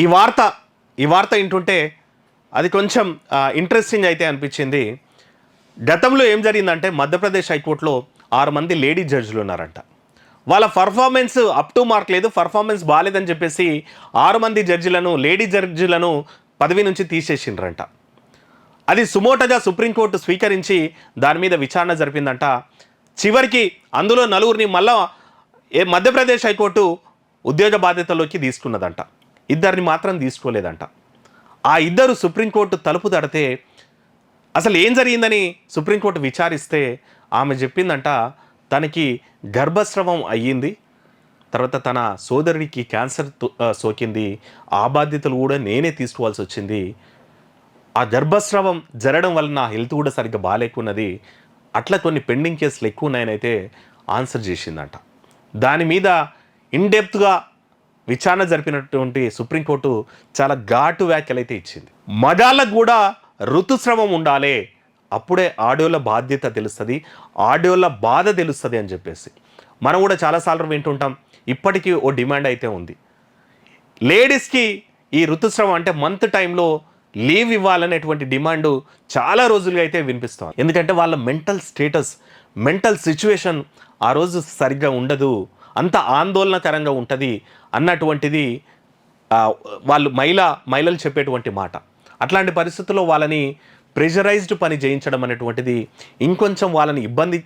ఈ వార్త ఈ వార్త వింటుంటే అది కొంచెం ఇంట్రెస్టింగ్ అయితే అనిపించింది. గతంలో ఏం జరిగిందంటే మధ్యప్రదేశ్ హైకోర్టులో ఆరు మంది లేడీ జడ్జిలు ఉన్నారంట. వాళ్ళ పర్ఫార్మెన్స్ అప్ టు మార్క్ లేదు పర్ఫార్మెన్స్ బాగాలేదని చెప్పేసి ఆరు మంది జడ్జిలను లేడీ జడ్జిలను పదవి నుంచి తీసేసిండ్రంట. అది సుమోటగా సుప్రీంకోర్టు స్వీకరించి దాని మీద విచారణ జరిపిందంట. చివరికి అందులో నలుగురిని మళ్ళా ఏ మధ్యప్రదేశ్ హైకోర్టు ఉద్యోగ బాధ్యతలోకి తీసుకున్నదంట. ఇద్దరిని మాత్రం తీసుకోలేదంట. ఆ ఇద్దరు సుప్రీంకోర్టు తలుపు తడితే అసలు ఏం జరిగిందని సుప్రీంకోర్టు విచారిస్తే ఆమె చెప్పిందంట తనకి గర్భస్రవం అయ్యింది తర్వాత తన సోదరుడికి క్యాన్సర్ తో- సోకింది ఆ బాధ్యతలు కూడా నేనే తీసుకోవాల్సి వచ్చింది. ఆ గర్భస్రావం జరగడం వల్ల నా హెల్త్ కూడా సరిగ్గా బాగాలేకున్నది అట్లా కొన్ని పెండింగ్ కేసులు ఎక్కువ ఉన్నాయని అయితే ఆన్సర్ చేసిందంట. దాని మీద ఇన్డెప్త్గా విచారణ జరిపినటువంటి సుప్రీంకోర్టు చాలా ఘాటు వ్యాఖ్యలు అయితే ఇచ్చింది. మగాళ్ళకు కూడా ఋతుస్రవం ఉండాలి. అప్పుడే ఆడియోల బాధ్యత తెలుస్తుంది ఆడియోల బాధ తెలుస్తుంది అని చెప్పేసి. మనం కూడా చాలాసార్లు వింటుంటాం ఇప్పటికీ ఓ డిమాండ్ అయితే ఉంది. లేడీస్కి ఈ ఋతుస్రవం అంటే మంత్ టైంలో లీవ్ ఇవ్వాలనేటువంటి డిమాండ్ చాలా రోజులుగా అయితే వినిపిస్తాం ఎందుకంటే వాళ్ళ మెంటల్ స్టేటస్ మెంటల్ సిచ్యువేషన్ ఆ రోజు సరిగ్గా ఉండదు. అంత ఆందోళనకరంగా ఉంటుంది అన్నటువంటిది వాళ్ళు మహిళ మహిళలు చెప్పేటువంటి మాట. అట్లాంటి పరిస్థితుల్లో వాళ్ళని ప్రెషరైజ్డ్ పని చేయించడం అనేటువంటిది ఇంకొంచెం వాళ్ళని ఇబ్బంది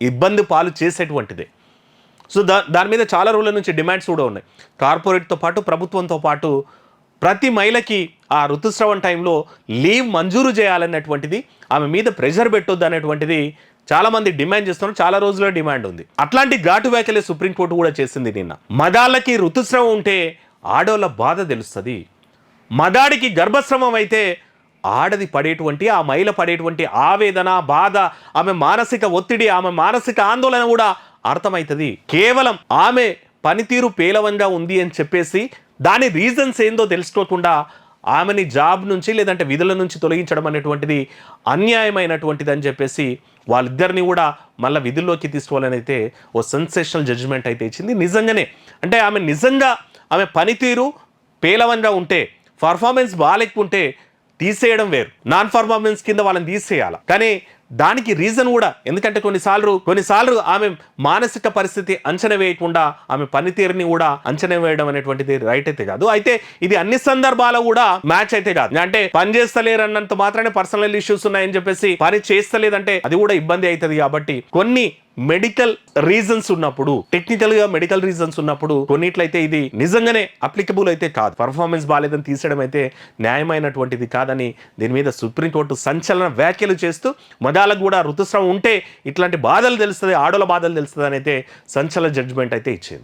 ఇబ్బంది పాలు చేసేటువంటిదే. సో దా దాని మీద చాలా రోజుల నుంచి డిమాండ్స్ కూడా ఉన్నాయి. కార్పొరేట్తో పాటు ప్రభుత్వంతో పాటు ప్రతి మహిళకి ఆ ఋతుస్రవం టైంలో లీవ్ మంజూరు చేయాలన్నటువంటిది ఆమె మీద ప్రెషర్ పెట్టొద్దు అనేటువంటిది చాలామంది డిమాండ్ చేస్తున్నారు చాలా రోజుల డిమాండ్ ఉంది. అట్లాంటి ఘాటు వ్యాఖ్యలే సుప్రీంకోర్టు కూడా చేసింది నిన్న. మదాళ్ళకి ఋతుస్రవం ఉంటే ఆడోళ్ళ బాధ తెలుస్తుంది. మదాడికి గర్భస్రవం అయితే ఆడది పడేటువంటి ఆ మహిళ పడేటువంటి ఆవేదన బాధ ఆమె మానసిక ఒత్తిడి ఆమె మానసిక ఆందోళన కూడా అర్థమవుతుంది. కేవలం ఆమె పనితీరు పేలవంగా ఉంది అని చెప్పేసి దాని రీజన్స్ ఏందో తెలుసుకోకుండా ఆమెని జాబ్ నుంచి లేదంటే విధుల నుంచి తొలగించడం అనేటువంటిది అన్యాయమైనటువంటిది అని చెప్పేసి వాళ్ళిద్దరిని కూడా మళ్ళీ విధుల్లోకి తీసుకోవాలని అయితే ఓ సెన్సేషనల్ జడ్జిమెంట్ అయితే ఇచ్చింది. నిజంగానే అంటే ఆమె నిజంగా ఆమె పనితీరు పేలవంగా ఉంటే పర్ఫార్మెన్స్ బాగాలేకుంటే తీసేయడం వేరు. నాన్ పర్ఫార్మెన్స్ కింద వాళ్ళని తీసేయాలి. కానీ దానికి రీజన్ కూడా. ఎందుకంటే కొన్నిసార్లు కొన్నిసార్లు ఆమె మానసిక పరిస్థితి అంచనా వేయకుండా ఆమె పనితీరుని కూడా అంచనా వేయడం అనేటువంటిది రైట్ అయితే కాదు. అయితే ఇది అన్ని సందర్భాల కూడా మ్యాచ్ అయితే కాదు. అంటే పని చేస్తలేరు అన్నంత మాత్రమే పర్సనల్ ఇష్యూస్ ఉన్నాయని చెప్పేసి పని చేస్తలేదంటే అది కూడా ఇబ్బంది అవుతుంది కాబట్టి కొన్ని మెడికల్ రీజన్స్ ఉన్నప్పుడు టెక్నికల్గా మెడికల్ రీజన్స్ ఉన్నప్పుడు కొన్నిట్లయితే ఇది నిజంగానే అప్లికబుల్ అయితే కాదు. పర్ఫార్మెన్స్ బాగాలేదని తీసేయడం అయితే న్యాయమైనటువంటిది కాదని దీని మీద సుప్రీంకోర్టు సంచలన వ్యాఖ్యలు చేస్తూ మగాళ్ళకు కూడా ఋతుస్రావం ఉంటే ఇట్లాంటి బాధలు తెలుస్తుంది ఆడోళ్ళ బాధలు తెలుస్తుంది అని అయితే సంచలన జడ్జిమెంట్ అయితే ఇచ్చింది.